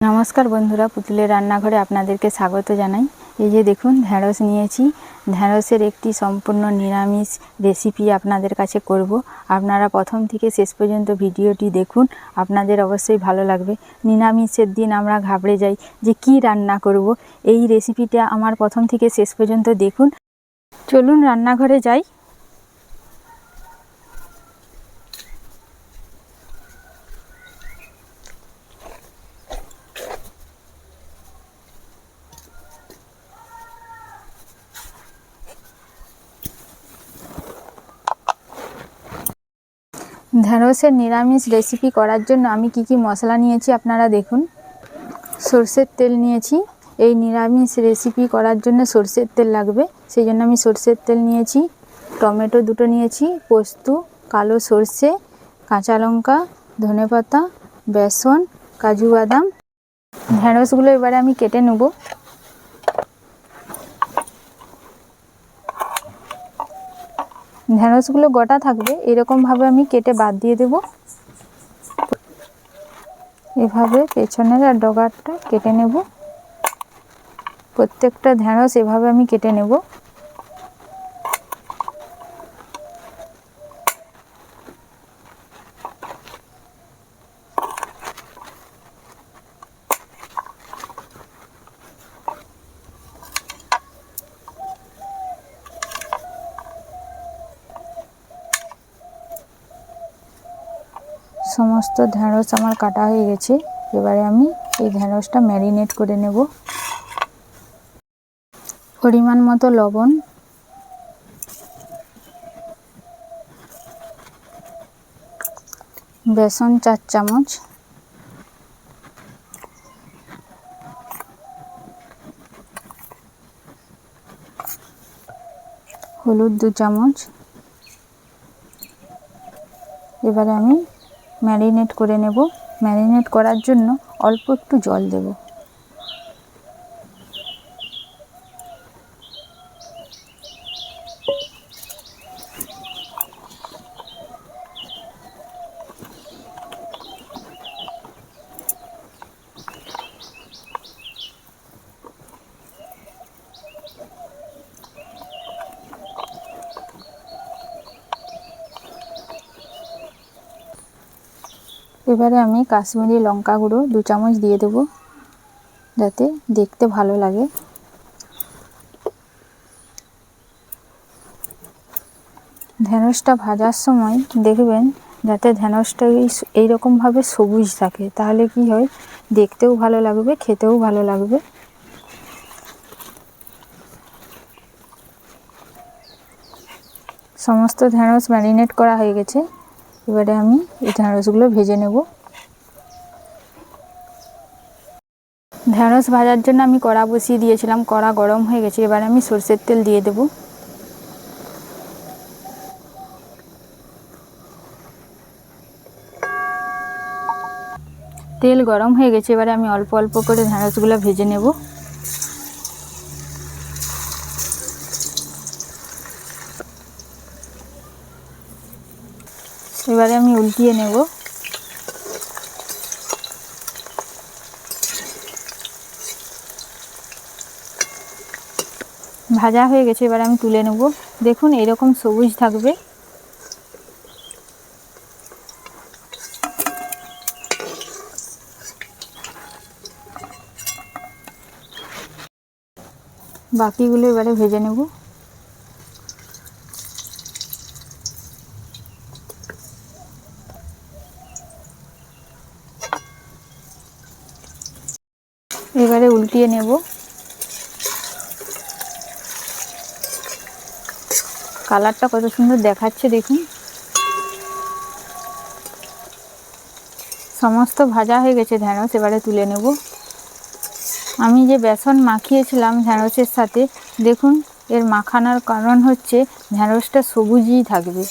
নমস্কার বন্ধুরা, পুতুলের রান্নাঘরে আপনাদেরকে স্বাগত জানাই। এই যে দেখুন, ঢ্যাঁড়স নিয়েছি। ঢ্যাঁড়সের একটি সম্পূর্ণ নিরামিষ রেসিপি আপনাদের কাছে করব। আপনারা প্রথম থেকে শেষ পর্যন্ত ভিডিওটি দেখুন, আপনাদের অবশ্যই ভালো লাগবে। নিরামিষের দিন আমরা ঘাবড়ে যাই যে কি রান্না করব। এই রেসিপিটা আমার প্রথম থেকে শেষ পর্যন্ত দেখুন। চলুন রান্নাঘরে যাই। ঢ্যাঁড়সের নিরামিষ রেসিপি করার জন্য আমি কি কি মশলা নিয়েছি আপনারা দেখুন। সর্ষের তেল নিয়েছি, এই নিরামিষ রেসিপি করার জন্য সর্ষের তেল লাগবে, সেই জন্য আমি সর্ষের তেল নিয়েছি। টমেটো দুটো নিয়েছি, পোস্ত, কালো সর্ষে, কাঁচা লঙ্কা, ধনেপাতা, বেসন, কাজু বাদাম। ঢ্যাঁড়সগুলো এবারে আমি কেটে নেব। ঢ্যাঁড়সগুলো গোটা থাকবে, এরকমভাবে আমি কেটে বাদ দিয়ে দেব। এভাবে পেছনের আর ডগারটা কেটে নেব। প্রত্যেকটা ঢ্যাঁড়স এভাবে আমি কেটে নেব। সমস্ত ঢ্যাঁড়স আমার কাটা হয়ে গেছে। এবারে আমি এই ঢ্যাঁড়সটা ম্যারিনেট করে নেব। পরিমাণ মতো লবণ। বেসন চার চামচ। হলুদ দু চামচ। এবারে আমি ম্যারিনেট করে নেব। ম্যারিনেট করার জন্য অল্প একটু জল দেব। এবারে আমি কাশ্মীরি লঙ্কা গুঁড়ো দু চামচ দিয়ে দেব, যাতে দেখতে ভালো লাগে। ঢ্যাঁড়সটা ভাজার সময় দেখবেন যাতে ঢ্যাঁড়সটা এই এইরকমভাবে সবুজ থাকে, তাহলে কি হয়, দেখতেও ভালো লাগবে, খেতেও ভালো লাগবে। সমস্ত ঢ্যাঁড়স ম্যারিনেট করা হয়ে গেছে। এবারে আমি এই ঢ্যাঁড়সগুলো ভেজে নেব। ঢ্যাঁড়স ভাজার জন্য আমি কড়া বসিয়ে দিয়েছিলাম, কড়া গরম হয়ে গেছে, এবারে আমি সর্ষের তেল দিয়ে দেব। তেল গরম হয়ে গেছে, এবারে আমি অল্প অল্প করে ঢ্যাঁড়সগুলো ভেজে নেব। এবারে আমি উল্টিয়ে নেব। ভাজা হয়ে গেছে, এবার আমি তুলে নেব। দেখুন, এরকম সবুজ থাকবে। বাকিগুলো এবারে ভেজে নেব। এবারে উল্টিয়ে নেব। কালারটা কত সুন্দর দেখাচ্ছে দেখুন। সমস্ত ভাজা হয়ে গেছে ঢ্যাঁড়স, এবারে তুলে নেব। আমি যে বেসন মাখিয়েছিলাম ঢ্যাঁড়সের সাথে, দেখুন, এর মাখানোর কারণ হচ্ছে ঢ্যাঁড়সটা সবুজই থাকবে।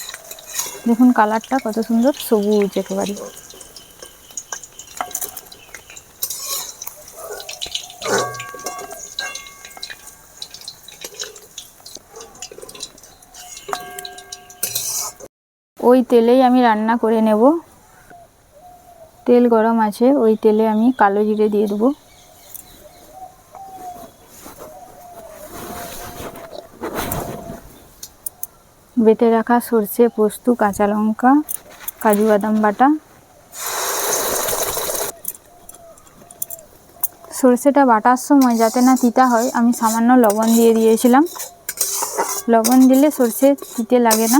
দেখুন, কালারটা কত সুন্দর সবুজ একেবারে। ওই তেলেই আমি রান্না করে নেব। তেল গরম আছে, ওই তেলে আমি কালো জিরে দিয়ে দেবো। বেটে রাখা সর্ষে, পোস্ত, কাঁচা লঙ্কা, কাজু বাদাম বাটা। সর্ষেটা বাটার সময় যাতে না তিতা হয়, আমি সামান্য লবণ দিয়ে দিয়েছিলাম। লবণ দিলে সর্ষে তিতে লাগে না।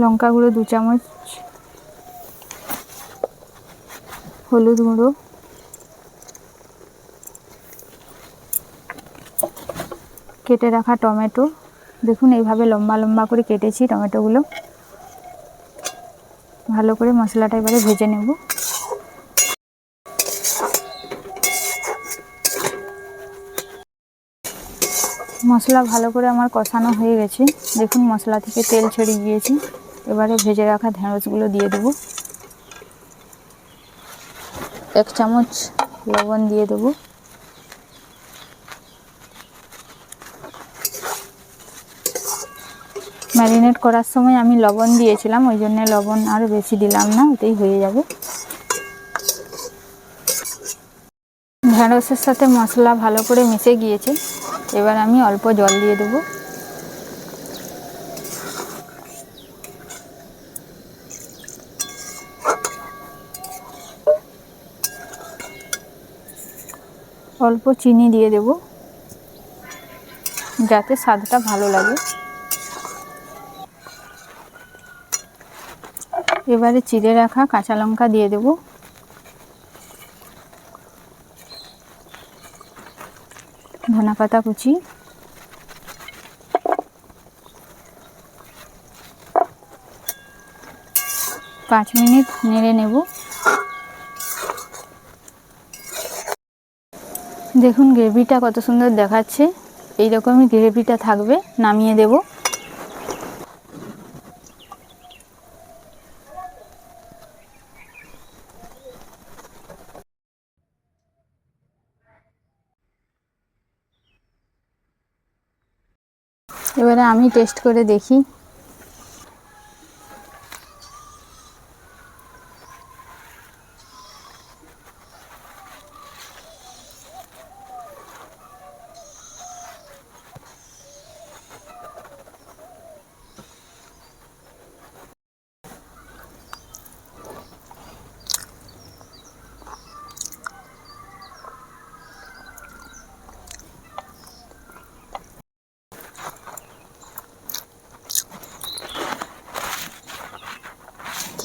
লঙ্কা গুঁড়ো দু চামচ, হলুদ গুঁড়ো, কেটে রাখা টমেটো। দেখুন, এইভাবে লম্বা লম্বা করে কেটেছি টমেটোগুলো। ভালো করে মশলাটা এবারে ভেজে নেব। মশলা ভালো করে আমার কষানো হয়ে গেছে। দেখুন, মশলা থেকে তেল ছেড়ে গিয়েছি এবারে ভেজে রাখা ঢেঁড়সগুলো দিয়ে দেবো। এক চামচ লবণ দিয়ে দেবো। ম্যারিনেট করার সময় আমি লবণ দিয়েছিলাম, ওই জন্য লবণ আর বেশি দিলাম না, ওতেই হয়ে যাবে। ঢেঁড়সের সাথে মশলা ভালো করে মিশে গিয়েছে, এবার আমি অল্প জল দিয়ে দেবো। অল্প চিনি দিয়ে দেব, যাতে স্বাদটা ভালো লাগে। এবারে চিড়ে রাখা কাঁচা লঙ্কা দিয়ে দেব। ধনা পাতা কুচি। পাঁচ মিনিট নেড়ে নেব। দেখুন গ্রেভিটা কত সুন্দর দেখাচ্ছে। এইরকমই গ্রেভিটা থাকবে, নামিয়ে দেবো। এবারে আমি টেস্ট করে দেখি।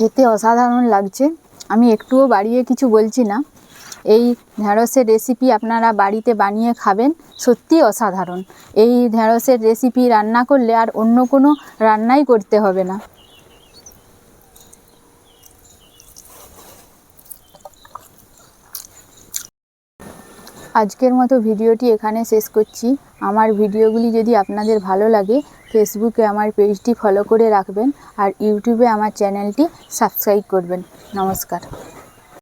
খেতে অসাধারণ লাগছে। আমি একটুও বাড়িয়ে কিছু বলছি না। এই ঢ্যাঁড়সের রেসিপি আপনারা বাড়িতে বানিয়ে খাবেন, সত্যি অসাধারণ। এই ঢ্যাঁড়সের রেসিপি রান্না করলে আর অন্য কোনো রান্নাই করতে হবে না। আজকের মতো ভিডিওটি এখানে শেষ করছি। আমার ভিডিওগুলি যদি আপনাদের ভালো লাগে ফেসবুকে আমার পেজটি ফলো করে রাখবেন আর ইউটিউবে আমার চ্যানেলটি সাবস্ক্রাইব করবেন। নমস্কার।